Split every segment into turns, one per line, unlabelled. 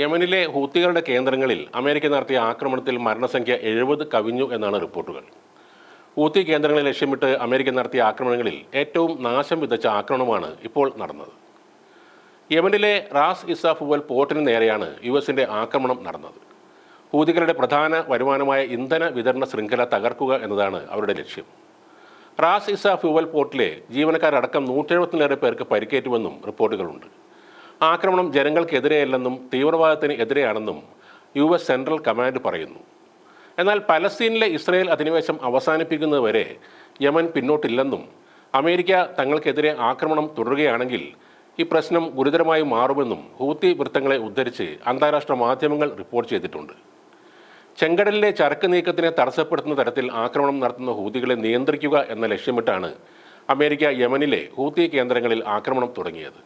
യമനിലെ ഹൂത്തികളുടെ കേന്ദ്രങ്ങളിൽ അമേരിക്ക നടത്തിയ ആക്രമണത്തിൽ മരണസംഖ്യ എഴുപത് കവിഞ്ഞു എന്നാണ് റിപ്പോർട്ടുകൾ. ഹൂത്തി കേന്ദ്രങ്ങളെ ലക്ഷ്യമിട്ട് അമേരിക്ക നടത്തിയ ആക്രമണങ്ങളിൽ ഏറ്റവും നാശം വിതച്ച ആക്രമണമാണ് ഇപ്പോൾ നടന്നത്. യമനിലെ റാസ് ഇസ ഫുവൽ പോർട്ടിന് നേരെയാണ് യു എസിന്റെ ആക്രമണം നടന്നത്. ഹൂതികളുടെ പ്രധാന വരുമാനമായ ഇന്ധന വിതരണ ശൃംഖല തകർക്കുക എന്നതാണ് അവരുടെ ലക്ഷ്യം. റാസ് ഇസ ഫ്യൂവൽ പോർട്ടിലെ ജീവനക്കാരടക്കം നൂറ്റെഴുപത്തിലേറെ പേർക്ക് പരിക്കേറ്റുവെന്നും റിപ്പോർട്ടുകളുണ്ട്. ആക്രമണം ജനങ്ങൾക്കെതിരെയല്ലെന്നും തീവ്രവാദത്തിന് എതിരെയാണെന്നും യു എസ് സെൻട്രൽ കമാൻഡ് പറയുന്നു. എന്നാൽ പലസ്തീനിലെ ഇസ്രയേൽ അധിനിവേശം അവസാനിപ്പിക്കുന്നതുവരെ യമൻ പിന്നോട്ടില്ലെന്നും അമേരിക്ക തങ്ങൾക്കെതിരെ ആക്രമണം തുടരുകയാണെങ്കിൽ ഈ പ്രശ്നം ഗുരുതരമായി മാറുമെന്നും ഹൂത്തി വൃത്തങ്ങളെ ഉദ്ധരിച്ച് അന്താരാഷ്ട്ര മാധ്യമങ്ങൾ റിപ്പോർട്ട് ചെയ്തിട്ടുണ്ട്. ചെങ്കടലിലെ ചരക്ക് നീക്കത്തിനെ തടസ്സപ്പെടുത്തുന്ന തരത്തിൽ ആക്രമണം നടത്തുന്ന ഹൂതികളെ നിയന്ത്രിക്കുക എന്ന ലക്ഷ്യമിട്ടാണ് അമേരിക്ക യമനിലെ ഹൂത്തി കേന്ദ്രങ്ങളിൽ ആക്രമണം തുടങ്ങിയത്.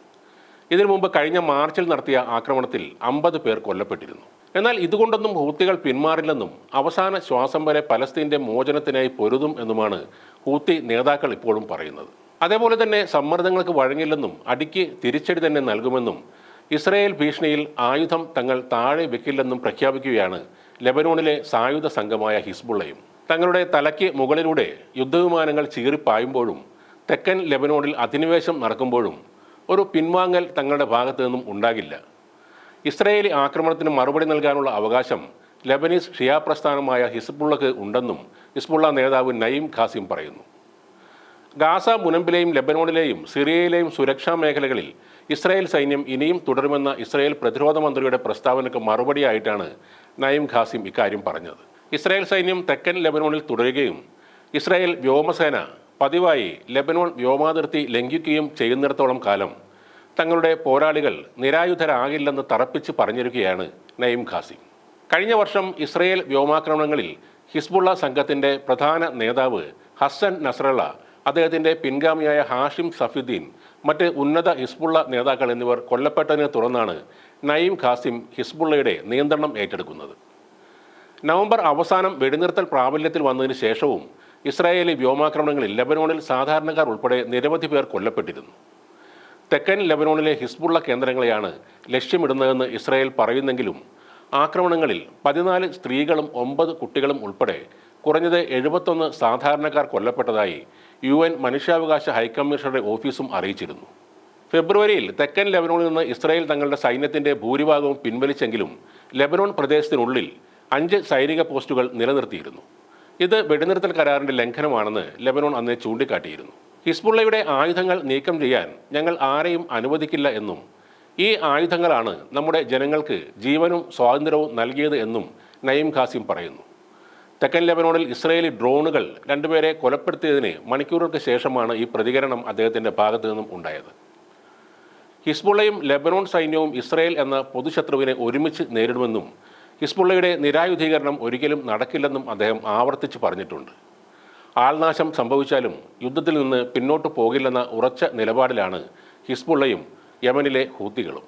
ഇതിനു മുമ്പ് കഴിഞ്ഞ മാർച്ചിൽ നടത്തിയ ആക്രമണത്തിൽ അമ്പത് പേർ കൊല്ലപ്പെട്ടിരുന്നു. എന്നാൽ ഇതുകൊണ്ടൊന്നും ഹൂത്തികൾ പിന്മാറില്ലെന്നും അവസാന ശ്വാസം വരെ പലസ്തീന്റെ മോചനത്തിനായി പൊരുതും എന്നുമാണ് ഹൂത്തി നേതാക്കൾ ഇപ്പോഴും പറയുന്നത്. അതേപോലെ തന്നെ സമ്മർദ്ദങ്ങൾക്ക് വഴങ്ങില്ലെന്നും അടിക്ക് തിരിച്ചടി തന്നെ നൽകുമെന്നും ഇസ്രയേൽ ഭീഷണിയിൽ ആയുധം തങ്ങൾ താഴെ വെക്കില്ലെന്നും പ്രഖ്യാപിക്കുകയാണ് ലെബനോണിലെ സായുധ സംഘമായ ഹിസ്ബുള്ളയും. തങ്ങളുടെ തലയ്ക്ക് മുകളിലൂടെ യുദ്ധവിമാനങ്ങൾ ചീറിപ്പായുമ്പോഴും തെക്കൻ ലെബനോണിൽ അധിനിവേശം നടക്കുമ്പോഴും ഒരു പിൻവാങ്ങൽ തങ്ങളുടെ ഭാഗത്തു നിന്നും ഉണ്ടാകില്ല. ഇസ്രയേലി ആക്രമണത്തിന് മറുപടി നൽകാനുള്ള അവകാശം ലബനീസ് ഷിയാ പ്രസ്ഥാനമായ ഹിസ്ബുള്ളക്ക് ഉണ്ടെന്നും ഹിസ്ബുള്ള നേതാവ് നയീം ഖാസിം പറയുന്നു. ഗാസ മുനമ്പിലെയും ലബനോണിലെയും സിറിയയിലെയും സുരക്ഷാ മേഖലകളിൽ ഇസ്രായേൽ സൈന്യം ഇനിയും തുടരുമെന്ന ഇസ്രായേൽ പ്രതിരോധ മന്ത്രിയുടെ പ്രസ്താവനയ്ക്ക് മറുപടിയായിട്ടാണ് നയീം ഖാസിം ഇക്കാര്യം പറഞ്ഞത്. ഇസ്രായേൽ സൈന്യം തെക്കൻ ലബനോണിൽ തുടരുകയും ഇസ്രായേൽ വ്യോമസേന പതിവായി ലെബനോൺ വ്യോമാതിർത്തി ലംഘിക്കുകയും ചെയ്യുന്നിടത്തോളം കാലം തങ്ങളുടെ പോരാളികൾ നിരായുധരാകില്ലെന്ന് തറപ്പിച്ച് പറഞ്ഞിരിക്കുകയാണ് നയിം ഖാസി. കഴിഞ്ഞ വർഷം ഇസ്രയേൽ വ്യോമാക്രമണങ്ങളിൽ ഹിസ്ബുള്ള സംഘത്തിന്റെ പ്രധാന നേതാവ് ഹസൻ നസ്രള്ള അദ്ദേഹത്തിന്റെ പിൻഗാമിയായ ഹാഷിം സഫിദ്ദീൻ മറ്റ് ഉന്നത ഹിസ്ബുള്ള നേതാക്കൾ എന്നിവർ കൊല്ലപ്പെട്ടതിനെ തുടർന്നാണ് നയിം ഖാസിം ഹിസ്ബുള്ളയുടെ നിയന്ത്രണം ഏറ്റെടുക്കുന്നത്. നവംബർ അവസാനം വെടിനിർത്തൽ പ്രാബല്യത്തിൽ വന്നതിന് ശേഷവും ഇസ്രായേലി വ്യോമാക്രമണങ്ങളിൽ ലെബനോണിൽ സാധാരണക്കാർ ഉൾപ്പെടെ നിരവധി പേർ കൊല്ലപ്പെട്ടിരുന്നു. തെക്കൻ ലെബനോണിലെ ഹിസ്ബുള്ള കേന്ദ്രങ്ങളെയാണ് ലക്ഷ്യമിടുന്നതെന്ന് ഇസ്രായേൽ പറയുന്നെങ്കിലും ആക്രമണങ്ങളിൽ പതിനാല് സ്ത്രീകളും ഒമ്പത് കുട്ടികളും ഉൾപ്പെടെ കുറഞ്ഞത് എഴുപത്തൊന്ന് സാധാരണക്കാർ കൊല്ലപ്പെട്ടതായി യു എൻ മനുഷ്യാവകാശ ഹൈക്കമ്മീഷണറുടെ ഓഫീസും അറിയിച്ചിരുന്നു. ഫെബ്രുവരിയിൽ തെക്കൻ ലെബനോണിൽ നിന്ന് ഇസ്രായേൽ തങ്ങളുടെ സൈന്യത്തിന്റെ ഭൂരിഭാഗവും പിൻവലിച്ചെങ്കിലും ലെബനോൺ പ്രദേശത്തിനുള്ളിൽ അഞ്ച് സൈനിക പോസ്റ്റുകൾ നിലനിർത്തിയിരുന്നു. ഇത് വെടിനിർത്തൽ കരാറിന്റെ ലംഘനമാണെന്ന് ലെബനോൺ അന്ന് ചൂണ്ടിക്കാട്ടിയിരുന്നു. ഹിസ്ബുള്ളയുടെ ആയുധങ്ങൾ നീക്കം ചെയ്യാൻ ഞങ്ങൾ ആരെയും അനുവദിക്കില്ല എന്നും ഈ ആയുധങ്ങളാണ് നമ്മുടെ ജനങ്ങൾക്ക് ജീവനും സ്വാതന്ത്ര്യവും നൽകിയത് എന്നും നയീം ഖാസിം പറയുന്നു. തെക്കൻ ലെബനോണിൽ ഇസ്രയേലി ഡ്രോണുകൾ രണ്ടുപേരെ കൊലപ്പെടുത്തിയതിന് മണിക്കൂറുകൾക്ക് ശേഷമാണ് ഈ പ്രതികരണം അദ്ദേഹത്തിന്റെ ഭാഗത്തു നിന്നും ഉണ്ടായത്. ഹിസ്ബുള്ളയും ലെബനോൺ സൈന്യവും ഇസ്രയേൽ എന്ന പൊതുശത്രുവിനെ ഒരുമിച്ച് നേരിടുമെന്നും ഹിസ്ബുള്ളയുടെ നിരായുധീകരണം ഒരിക്കലും നടക്കില്ലെന്നും അദ്ദേഹം ആവർത്തിച്ച് പറഞ്ഞിട്ടുണ്ട്. ആൾനാശം സംഭവിച്ചാലും യുദ്ധത്തിൽ നിന്ന് പിന്നോട്ട് പോകില്ലെന്ന ഉറച്ച നിലപാടിലാണ് ഹിസ്ബുള്ളയും യമനിലെ ഹൂത്തികളും.